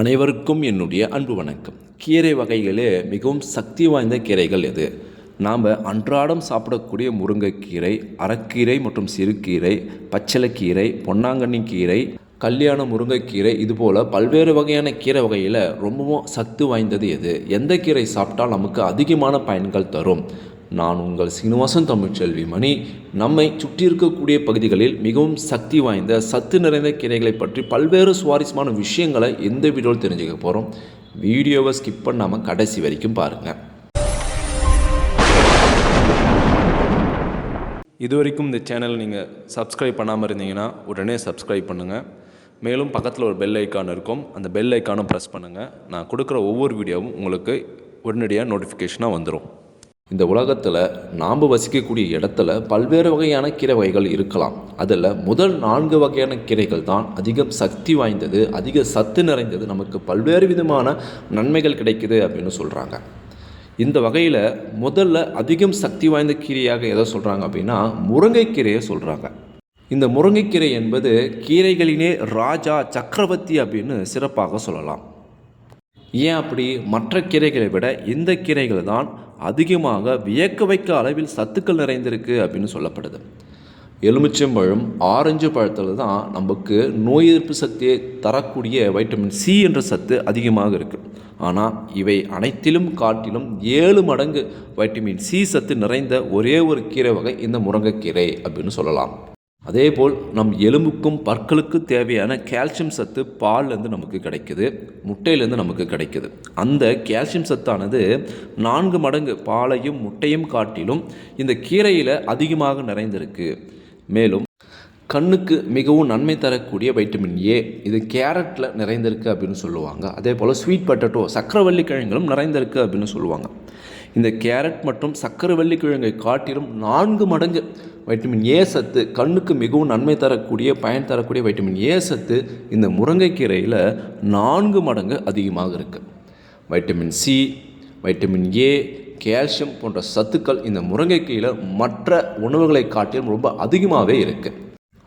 அனைவருக்கும் என்னுடைய அன்பு வணக்கம். கீரை வகைகளே மிகவும் சக்தி வாய்ந்த கீரைகள் எது நாம் அன்றாடம் சாப்பிடக்கூடிய முருங்கைக்கீரை அறக்கீரை மற்றும் சிறுகீரை பச்சிலைக்கீரை பொன்னாங்கண்ணி கீரை கல்யாண முருங்கைக்கீரை இதுபோல் பல்வேறு வகையான கீரை வகையில் ரொம்பவும் சக்தி வாய்ந்தது எது? எந்த கீரை சாப்பிட்டால் நமக்கு அதிகமான பயன்கள் தரும்? நான் உங்கள் சீனிவாசன் தமிழ்ச்செல்வி மணி. நம்மை சுற்றி இருக்கக்கூடிய பகுதிகளில் மிகவும் சக்தி வாய்ந்த சத்து நிறைந்த கீரைகளை பற்றி பல்வேறு சுவாரஸ்யமான விஷயங்களை எந்த வீடியோவில் தெரிஞ்சுக்க போகிறோம் வீடியோவை ஸ்கிப் பண்ணாமல் கடைசி வரைக்கும் பாருங்கள் இது வரைக்கும் இந்த சேனல் நீங்கள் சப்ஸ்கிரைப் பண்ணாமல் இருந்தீங்கன்னா உடனே சப்ஸ்கிரைப் பண்ணுங்கள் மேலும் பக்கத்தில் ஒரு பெல் ஐக்கான் இருக்கும். அந்த பெல் ஐக்கானும் ப்ரெஸ் பண்ணுங்கள் நான் கொடுக்குற ஒவ்வொரு வீடியோவும் உங்களுக்கு உடனடியாக நோட்டிஃபிகேஷனாக வந்துடும் இந்த உலகத்தில் நாம் வசிக்கக்கூடிய இடத்துல பல்வேறு வகையான கீரை வகைகள் இருக்கலாம். அதில் முதல் நான்கு வகையான கீரைகள் தான் அதிகம் சக்தி வாய்ந்தது அதிக சத்து நிறைந்தது நமக்கு பல்வேறு விதமான நன்மைகள் கிடைக்குது அப்படின்னு சொல்கிறாங்க இந்த வகையில் முதல்ல அதிகம் சக்தி வாய்ந்த கீரையாக எதை சொல்கிறாங்க அப்படின்னா முருங்கைக்கீரையை சொல்கிறாங்க இந்த முருங்கைக்கீரை என்பது கீரைகளினே ராஜா சக்கரவர்த்தி அப்படின்னு சிறப்பாக சொல்லலாம். ஏன் அப்படி? மற்ற கீரைகளை விட இந்த கீரைகள் தான் அதிகமாக வியக்க வைக்க அளவில் சத்துக்கள் நிறைந்திருக்கு அப்படின்னு சொல்லப்படுது. எலுமிச்சம்பழம் ஆரஞ்சு பழத்தில் தான் நமக்கு நோய் எதிர்ப்பு சக்தியை தரக்கூடிய வைட்டமின் சி என்ற சத்து அதிகமாக இருக்குது ஆனால் இவை அனைத்திலும் காட்டிலும் ஏழு மடங்கு வைட்டமின் சி சத்து நிறைந்த ஒரே ஒரு கீரை வகை இந்த முருங்கைக்கீரை அப்படின்னு சொல்லலாம். அதேபோல் நம் எலும்புக்கும் பற்களுக்கு தேவையான கால்சியம் சத்து பால்லேருந்து நமக்கு கிடைக்குது முட்டையிலேருந்து நமக்கு கிடைக்குது. அந்த கால்சியம் சத்தானது நான்கு மடங்கு பாலையும் முட்டையும் காட்டிலும் இந்த கீரையில் அதிகமாக நிறைந்திருக்கு. மேலும் கண்ணுக்கு மிகவும் நன்மை தரக்கூடிய வைட்டமின் ஏ இது கேரட்டில் நிறைந்திருக்கு அப்படின்னு சொல்லுவாங்க. அதே போல் ஸ்வீட் பட்டட்டோ சக்கரவள்ளி கிழங்குகளும் நிறைந்திருக்கு அப்படின்னு சொல்லுவாங்க. இந்த கேரட் மற்றும் சக்கரவள்ளி கிழங்கை காட்டிலும் நான்கு மடங்கு வைட்டமின் ஏ சத்து கண்ணுக்கு மிகவும் நன்மை தரக்கூடிய பயன் தரக்கூடிய வைட்டமின் ஏ சத்து இந்த முருங்கைக்கீரையில் நான்கு மடங்கு அதிகமாக இருக்குது vitamin C vitamin A calcium போன்ற சத்துக்கள் இந்த முருங்கைக்கீரையில் மற்ற உணவுகளை காட்டிலும் ரொம்ப அதிகமாகவே இருக்குது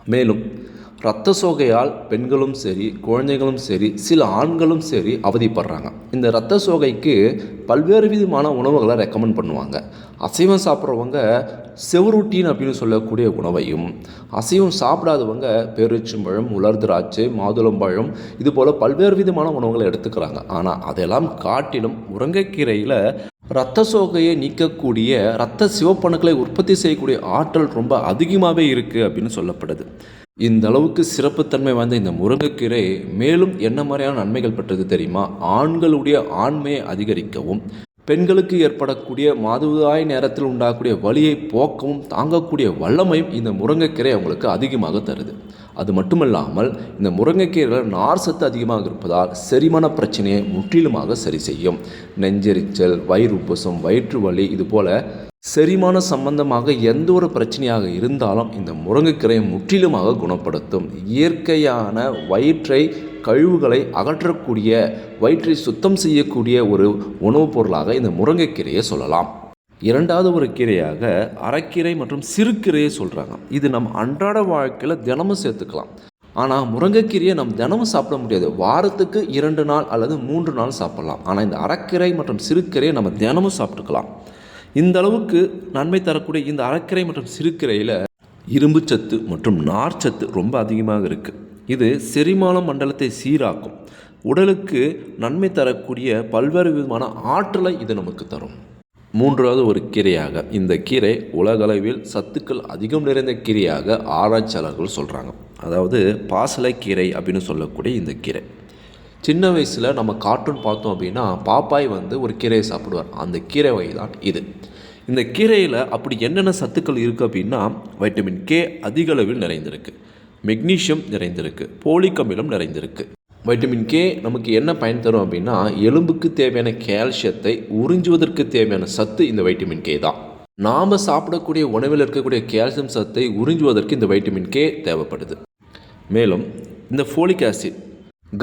மேலும் இரத்த சோகையால் பெண்களும் சரி குழந்தைகளும் சரி சில ஆண்களும் சரி அவதிப்படுறாங்க. இந்த இரத்த சோகைக்கு பல்வேறு விதமான உணவுகளை ரெக்கமெண்ட் பண்ணுவாங்க. அசைவம் சாப்பிட்றவங்க செவரூட்டின் அப்படின்னு சொல்லக்கூடிய உணவையும் அசைவம் சாப்பிடாதவங்க பெருச்சம்பழம் உலர் திராட்சை மாதுளம்பழம் இது போல் பல்வேறு விதமான உணவுகளை எடுத்துக்கிறாங்க. ஆனால் அதெல்லாம் காட்டிலும் முருங்கைக்கீரையில் இரத்த சோகையை நீக்கக்கூடிய இரத்த சிவப்பணுக்களை உற்பத்தி செய்யக்கூடிய ஆற்றல் ரொம்ப அதிகமாகவே இருக்குது அப்படின்னு சொல்லப்படுது. இந்த அளவுக்கு சிறப்புத்தன்மை வாய்ந்த இந்த முருங்கைக்கீரை மேலும் என்ன மாதிரியான நன்மைகள் பெற்றது தெரியுமா? ஆண்களுடைய ஆண்மையை அதிகரிக்கவும் பெண்களுக்கு ஏற்படக்கூடிய மாதவிடாய் நேரத்தில் உண்டாகக்கூடிய வலியை போக்கவும் தாங்கக்கூடிய வல்லமையும் இந்த முருங்கைக்கீரை அவங்களுக்கு அதிகமாக தருது. அது மட்டுமல்லாமல் இந்த முருங்கைக்கீரையில் நார் சத்து அதிகமாக இருப்பதால் செரிமான பிரச்சனையை முற்றிலுமாக சரி செய்யும். நெஞ்செரிச்சல் வயிறு உப்புசம் வயிற்று வலி இது போல செரிமான சம்பந்தமாக எந்த ஒரு பிரச்சனையாக இருந்தாலும் இந்த முருங்கைக்கீரையை முற்றிலுமாக குணப்படுத்தும். இயற்கையான வயிற்றை கழிவுகளை அகற்றக்கூடிய வயிற்றை சுத்தம் செய்யக்கூடிய ஒரு உணவுப் பொருளாக இந்த முருங்கைக்கீரையை சொல்லலாம். இரண்டாவது ஒரு கீரையாக அரைக்கீரை மற்றும் சிறுகீரையை சொல்கிறாங்க இது நம்ம அன்றாட வாழ்க்கையில் தினமும் சேர்த்துக்கலாம். ஆனால் முருங்கைக்கீரையை நம்ம தினமும் சாப்பிட முடியாது. வாரத்துக்கு இரண்டு நாள் அல்லது மூன்று நாள் சாப்பிடலாம். ஆனால் இந்த அரைக்கீரை மற்றும் சிறுக்கீரையை நம்ம தினமும் சாப்பிட்டுக்கலாம். இந்த அளவுக்கு நன்மை தரக்கூடிய இந்த அரைக்கீரை மற்றும் சிறுகீரையில் இரும்புச்சத்து மற்றும் நார்ச்சத்து ரொம்ப அதிகமாக இருக்குது இது செரிமான மண்டலத்தை சீராக்கும். உடலுக்கு நன்மை தரக்கூடிய பல்வேறு விதமான ஆற்றலை இது நமக்கு தரும். மூன்றாவது ஒரு கீரையாக. இந்த கீரை உலகளவில் சத்துக்கள் அதிகம் நிறைந்த கீரையாக ஆராய்ச்சியாளர்கள் சொல்கிறாங்க அதாவது பாசலைக்கீரை அப்படின்னு சொல்லக்கூடிய இந்த கீரை. சின்ன வயசில் நம்ம கார்ட்டூன் பார்த்தோம் அப்படின்னா பாப்பாய் வந்து ஒரு கீரையை சாப்பிடுவார். அந்த கீரை வகை தான் இது. இந்த கீரையில் அப்படி என்னென்ன சத்துக்கள் இருக்குது அப்படின்னா வைட்டமின் கே அதிக அளவில் நிறைந்திருக்கு. மெக்னீஷியம் நிறைந்திருக்கு. போலிக் அமிலம் நிறைந்திருக்கு. வைட்டமின் கே நமக்கு என்ன பயன் தரும் அப்படின்னா எலும்புக்கு தேவையான கால்சியத்தை உறிஞ்சுவதற்கு தேவையான சத்து இந்த வைட்டமின் கே தான். நாம் சாப்பிடக்கூடிய உணவில் இருக்கக்கூடிய கால்சியம் சத்தை உறிஞ்சுவதற்கு இந்த வைட்டமின் கே தேவைப்படுது. மேலும் இந்த ஃபோலிக் ஆசிட்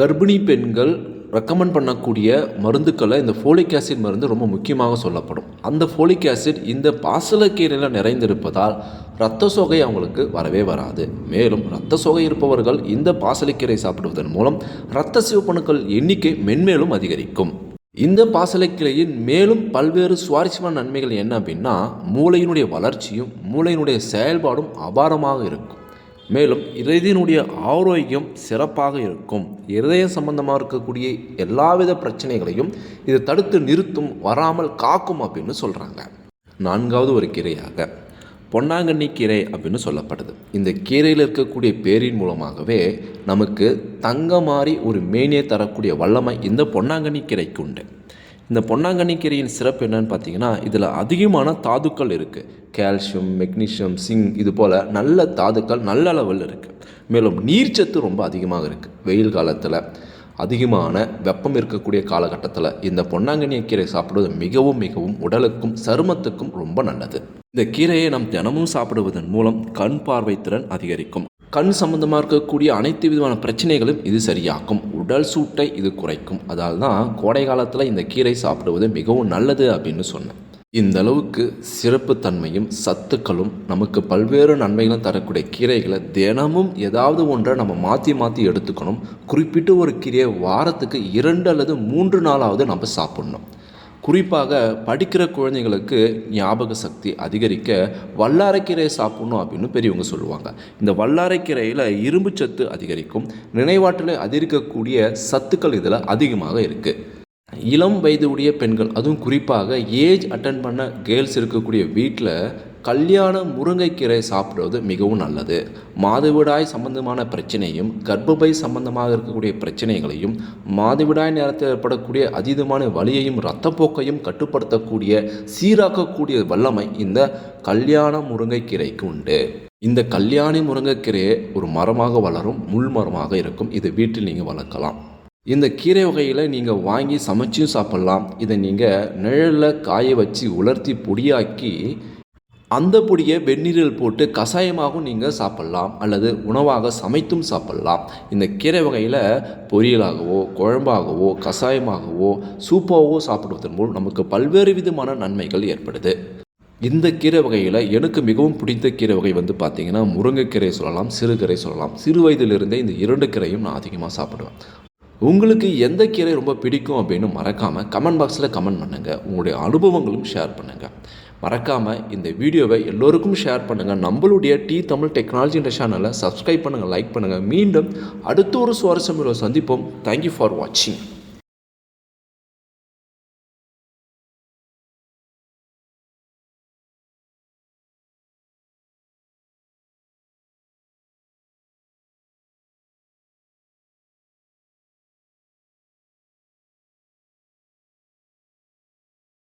கர்ப்பிணி பெண்கள் ரெக்கமெண்ட் பண்ணக்கூடிய மருந்துக்களை இந்த ஃபோலிக் ஆசிட் மருந்து ரொம்ப முக்கியமாக சொல்லப்படும். அந்த ஃபோலிக் ஆசிட் இந்த பாசலக்கீரையில் நிறைந்திருப்பதால் இரத்த சோகை அவங்களுக்கு வரவே வராது. மேலும் இரத்த சோகை இருப்பவர்கள் இந்த பாசலைக்கீரை சாப்பிடுவதன் மூலம் இரத்த சிவப்பணுக்கள் எண்ணிக்கை மென்மேலும் அதிகரிக்கும். இந்த பாசலைக்கிளையின் மேலும் பல்வேறு சுவாரஸ்யமான நன்மைகள் என்ன அப்படின்னா மூளையினுடைய வளர்ச்சியும் மூளையினுடைய செயல்பாடும் அபாரமாக இருக்கும். மேலும் இதயத்தினுடைய ஆரோக்கியம் சிறப்பாக இருக்கும். இருதயம் சம்பந்தமாக இருக்கக்கூடிய எல்லாவித பிரச்சனைகளையும் இது தடுத்து நிறுத்தும் வராமல் காக்கும் அப்படின்னு சொல்கிறாங்க நான்காவது ஒரு கீரையாக பொன்னாங்கண்ணி கீரை அப்படின்னு சொல்லப்படுது. இந்த கீரையில் இருக்கக்கூடிய பேரின் மூலமாகவே நமக்கு தங்க மாதிரி ஒரு மேனியை தரக்கூடிய வல்லமை இந்த பொன்னாங்கண்ணி கீரைக்கு உண்டு. இந்த பொன்னாங்கண்ணி கீரையின் சிறப்பு என்னன்னு பார்த்தீங்கன்னா இதில் அதிகமான தாதுக்கள் இருக்குது கால்சியம் மெக்னீஷியம் சிங் இது போல் நல்ல தாதுக்கள் நல்ல அளவில் இருக்குது மேலும் நீர்ச்சத்து ரொம்ப அதிகமாக இருக்குது வெயில் காலத்தில் அதிகமான வெப்பம் இருக்கக்கூடிய காலகட்டத்தில் இந்த பொன்னாங்கண்ணி கீரை சாப்பிடுவது மிகவும் மிகவும் உடலுக்கும் சருமத்துக்கும் ரொம்ப நல்லது. இந்த கீரையை நாம் தினமும் சாப்பிடுவதன் மூலம் கண் பார்வை திறன் அதிகரிக்கும். கண் சம்பந்தமாக இருக்கக்கூடிய அனைத்து விதமான பிரச்சனைகளும் இது சரியாக்கும். உடல் சூட்டை இது குறைக்கும். அதால் தான் கோடை காலத்தில் இந்த கீரை சாப்பிடுவது மிகவும் நல்லது அப்படின்னு சொன்னேன். இந்த அளவுக்கு சிறப்பு தன்மையும் சத்துக்களும் நமக்கு பல்வேறு நன்மைகளும் தரக்கூடிய கீரைகளை தினமும் ஏதாவது ஒன்றை நம்ம மாற்றி மாற்றி எடுத்துக்கணும். குறிப்பிட்டு ஒரு கீரையை வாரத்துக்கு இரண்டு அல்லது மூன்று நாளாவது நம்ம சாப்பிடணும். குறிப்பாக படிக்கிற குழந்தைங்களுக்கு ஞாபக சக்தி அதிகரிக்க வல்லாரைக்கீரை சாப்பிடணும் அப்படின்னு பெரியவங்க சொல்லுவாங்க. இந்த வல்லாரைக்கீரையில் இரும்பு சத்து அதிகரிக்கும். நினைவாற்றலை அதிகரிக்கக்கூடிய சத்துக்கள் இதில் அதிகமாக இருக்குது இளம் வயதுடைய பெண்கள் அதுவும் குறிப்பாக ஏஜ் அட்டன் பண்ண கேர்ள்ஸ் இருக்கக்கூடிய வீட்டில் கல்யாண முருங்கைக்கீரை சாப்பிடுவது மிகவும் நல்லது. மாதவிடாய் சம்பந்தமான பிரச்சனையும் கர்ப்பப்பை சம்பந்தமாக இருக்கக்கூடிய பிரச்சனைகளையும் மாதவிடாய் நேரத்தில் ஏற்படக்கூடிய அதீதமான வலியையும் இரத்தப்போக்கையும் கட்டுப்படுத்தக்கூடிய சீராக்கக்கூடிய வல்லமை இந்த கல்யாண முருங்கைக்கீரைக்கு உண்டு. இந்த கல்யாணி முருங்கைக்கீரையை ஒரு மரமாக வளரும் முள் மரமாக இருக்கும். இது வீட்டில் நீங்கள் வளர்க்கலாம். இந்த கீரை வகையில் நீங்கள் வாங்கி சமைச்சும் சாப்பிட்லாம். இதை நீங்கள் நிழலில் காய வச்சு உலர்த்தி பொடியாக்கி அந்த பொடியை வெந்நீரில் போட்டு கஷாயமாகவும் நீங்கள் சாப்பிட்லாம். அல்லது உணவாக சமைத்தும் சாப்பிட்லாம். இந்த கீரை வகையில் பொரியலாகவோ குழம்பாகவோ கஷாயமாகவோ சூப்பாகவோ சாப்பிடுவதன் மூலம் நமக்கு பல்வேறு விதமான நன்மைகள் ஏற்படுது. இந்த கீரை வகையில் எனக்கு மிகவும் பிடித்த கீரை வகை வந்து பார்த்திங்கன்னா முருங்கைக்கீரை சொல்லலாம் சிறுகீரை சொல்லலாம். சிறு வயதிலிருந்தே இந்த இரண்டு கீரையும் நான் அதிகமாக சாப்பிடுவேன். உங்களுக்கு எந்த கீரை ரொம்ப பிடிக்கும் அப்படின்னு மறக்காமல் கமெண்ட் பாக்ஸில் கமெண்ட் பண்ணுங்கள் உங்களுடைய அனுபவங்களும் ஷேர் பண்ணுங்கள் மறக்காமல் இந்த வீடியோவை எல்லோருக்கும் ஷேர் பண்ணுங்கள் நம்மளுடைய டி தமிழ் டெக்னாலஜி என்ற சேனலை சப்ஸ்கிரைப் பண்ணுங்கள் லைக் பண்ணுங்கள் மீண்டும் அடுத்த ஒரு சுவாரஸ்யம் சந்திப்போம். தேங்க்யூ ஃபார் வாட்சிங்